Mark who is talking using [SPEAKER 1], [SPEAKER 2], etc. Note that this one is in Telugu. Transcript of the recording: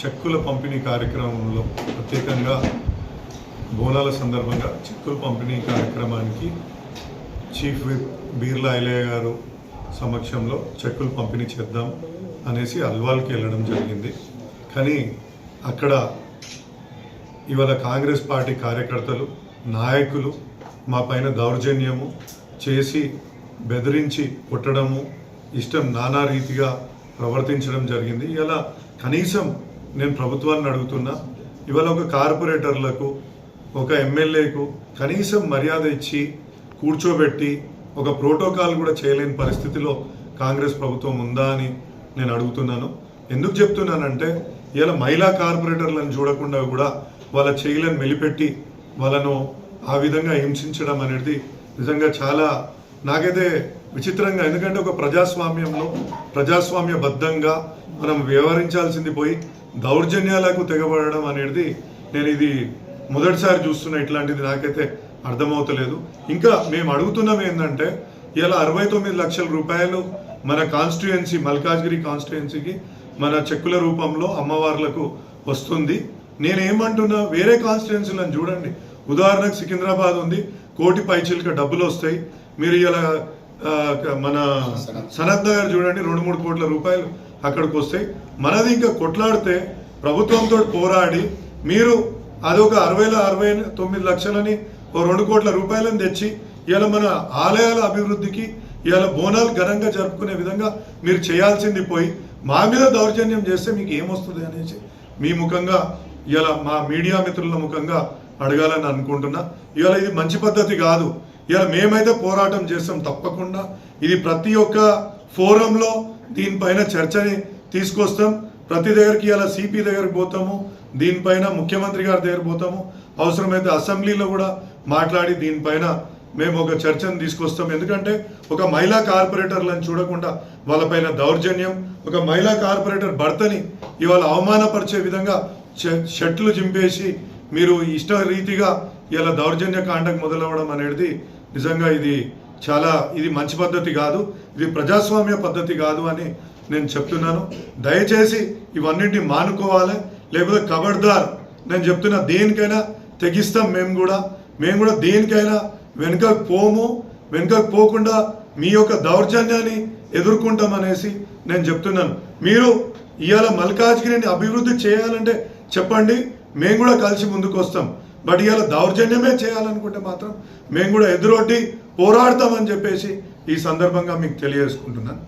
[SPEAKER 1] చెక్కుల పంపిణీ కార్యక్రమంలో ప్రత్యేకంగా బోనాల సందర్భంగా చెక్కుల పంపిణీ కార్యక్రమానికి చీఫ్ విప్ బీర్లా ఐలయ్య గారు సమక్షంలో చెక్కులు పంపిణీ చేద్దాం అనేసి అల్వాల్కి వెళ్ళడం జరిగింది. కానీ అక్కడ ఇవాళ కాంగ్రెస్ పార్టీ కార్యకర్తలు నాయకులు మా పైన దౌర్జన్యము చేసి బెదిరించి కొట్టడము ఇష్టం నానా రీతిగా ప్రవర్తించడం జరిగింది. ఇలా కనీసం నేను ప్రభుత్వాన్ని అడుగుతున్నా ఇవాళ ఒక కార్పొరేటర్లకు ఒక ఎమ్మెల్యేకు కనీసం మర్యాద ఇచ్చి కూర్చోబెట్టి ఒక ప్రోటోకాల్ కూడా చేయలేని పరిస్థితిలో కాంగ్రెస్ ప్రభుత్వం ఉందా అని నేను అడుగుతున్నాను. ఎందుకు చెప్తున్నానంటే ఇలా మహిళా కార్పొరేటర్లను చూడకుండా కూడా వాళ్ళ చేయలను మెలిపెట్టి వాళ్ళను ఆ విధంగా హింసించడం అనేది నిజంగా చాలా నాకైతే విచిత్రంగా ఎందుకంటే ఒక ప్రజాస్వామ్యంలో ప్రజాస్వామ్యబద్ధంగా మనం వ్యవహరించాల్సింది పోయి దౌర్జన్యాలకు తెగబడడం అనేది నేను ఇది మొదటిసారి చూస్తున్నా ఇట్లాంటిది నాకైతే అర్థమవుతలేదు. ఇంకా మేము అడుగుతున్నాం ఏంటంటే ఇలా అరవై తొమ్మిది లక్షల రూపాయలు మన కాన్స్టిట్యుయెన్సీ మల్కాజ్గిరి కాన్స్టిట్యుయెన్సీకి మన చెక్కుల రూపంలో అమ్మవార్లకు వస్తుంది. నేనేమంటున్నా వేరే కాన్స్టిట్యుయెన్సీలను చూడండి. ఉదాహరణకు సికింద్రాబాద్ ఉంది కోటి పైచిలక డబ్బులు వస్తాయి. మీరు ఇలా మన సనత్ నగర్ చూడండి రెండు మూడు కోట్ల రూపాయలు. అక్కడికి వస్తాయి మనది ఇంకా కొట్లాడితే ప్రభుత్వంతో పోరాడి మీరు అదొక అరవై అరవై తొమ్మిది లక్షలని ఓ రెండు కోట్ల రూపాయలను తెచ్చి ఇలా మన ఆలయాల అభివృద్ధికి ఇవాళ బోనాలు ఘనంగా జరుపుకునే విధంగా మీరు చేయాల్సింది పోయి మా మీద దౌర్జన్యం చేస్తే మీకు ఏమొస్తుంది అనేసి మీ ముఖంగా ఇలా మా మీడియా మిత్రుల ముఖంగా అడగాలని అనుకుంటున్నా. ఇవాళ ఇది మంచి పద్ధతి కాదు. ఇలా మేమైతే పోరాటం చేస్తాం తప్పకుండా. ఇది ప్రతి ఒక్క ఫోరంలో దీనిపైన చర్చని తీసుకొస్తాం. ప్రతి దగ్గరికి ఇలా సిపి దగ్గరికి పోతాము. దీనిపైన ముఖ్యమంత్రి గారి దగ్గర పోతాము. అవసరమైతే అసెంబ్లీలో కూడా మాట్లాడి దీనిపైన మేము ఒక చర్చను తీసుకొస్తాం. ఎందుకంటే ఒక మహిళా కార్పొరేటర్లను చూడకుండా వాళ్ళపైన దౌర్జన్యం ఒక మహిళా కార్పొరేటర్ భర్తని ఇవాళ అవమానపరిచే విధంగా ష- చింపేసి మీరు ఇష్ట రీతిగా ఇలా దౌర్జన్య కాండకు మొదలవ్వడం అనేది నిజంగా ఇది చాలా ఇది మంచి పద్ధతి కాదు ఇది ప్రజాస్వామ్య పద్ధతి కాదు అని నేను చెప్తున్నాను. దయచేసి ఇవన్నింటిని మానుకోవాలి లేకపోతే కబడ్దార్ నేను చెప్తున్నా దేనికైనా తెగిస్తాం మేము కూడా. మేము కూడా దేనికైనా వెనుకకు పోము వెనుకకు పోకుండా మీ యొక్క దౌర్జన్యాన్ని ఎదుర్కొంటాం అనేసి నేను చెప్తున్నాను. మీరు ఇవాళ మల్కాజ్గిరిని అభివృద్ధి చేయాలంటే చెప్పండి మేము కూడా కలిసి ముందుకు వస్తాం బట్ ఇవాళ దౌర్జన్యమే చేయాలనుకుంటే మాత్రం మేము కూడా ఎదురొడ్డి పోరాడతామని చెప్పేసి ఈ సందర్భంగా మీకు తెలియజేసుకుంటున్నాను.